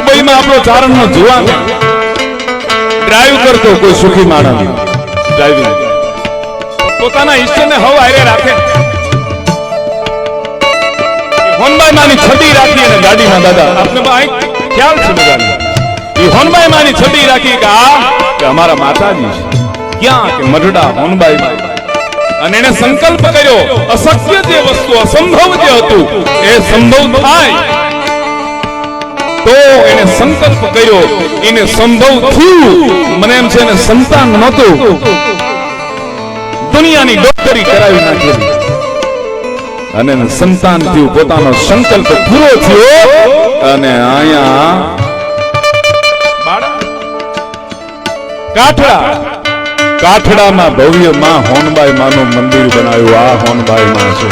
દુબઈમાં આપણો ચારણનો જુવાન. ડ્રાઈવ કરતો કોઈ સુખી માણસ. ડ્રાઈવિંગ પોતાના ઈશ્વરને હવ આરે રાખે. હોનબાઈ માની છડી રાખી અને ગાડીમાં દાદા, આપને ખ્યાલ છે બધાને? એ હોનબાઈ માની છડી રાખી કે આ કે અમારા માતાજી છે. ક્યાં કે મઢડા હોનબાઈ અને એને સંકલ્પ કર્યો, અશક્ય જે વસ્તુ, અસંભવ જે હતું, એ સંભવ થાય. એને સંકલ્પ કર્યો એને સંભવ થયું. મને એમ છે સંતાન નહોતું. દુનિયાની ડોક્ટરી કરાવી નાખેલી. અને સંતાન થયું પોતાનો સંકલ્પ પૂરો થયો. અને અહીંયા કાઠડા. કાઠડામાં ભવ્યમાં હોનબાઈ માનું મંદિર બનાવ્યું. આ હોનબાઈ માં છે.